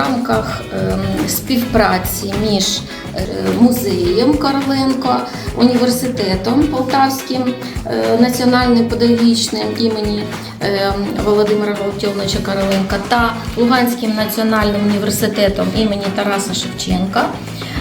ем, співпраці між е, музеєм Короленко, університетом Полтавським, е, національним педагогічним імені е, Володимира Галактіоновича Короленка та Луганським національним університетом імені Тараса Шевченка.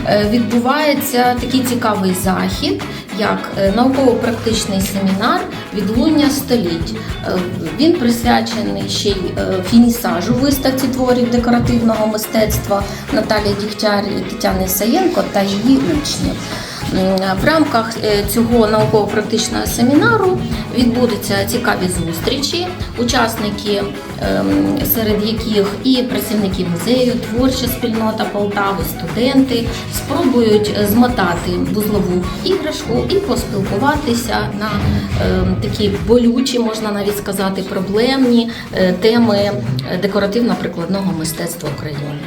Е, відбувається такий цікавий захід, як е, науково-практичний семінар відлуння століть. Е, Він присвячений ще й е, фінісажу виставці творів декоративного мистецтва Наталії Дігтяр і Тетяни Саєнко та її учнів. В рамках е, цього науково-практичного семінару відбудуться цікаві зустрічі, учасники, ем, серед яких і працівники музею, творча спільнота Полтави, студенти спробують змотати вузлову іграшку і поспілкуватися на ем, такі болючі, можна навіть сказати, проблемні е, теми е, декоративно-прикладного мистецтва України.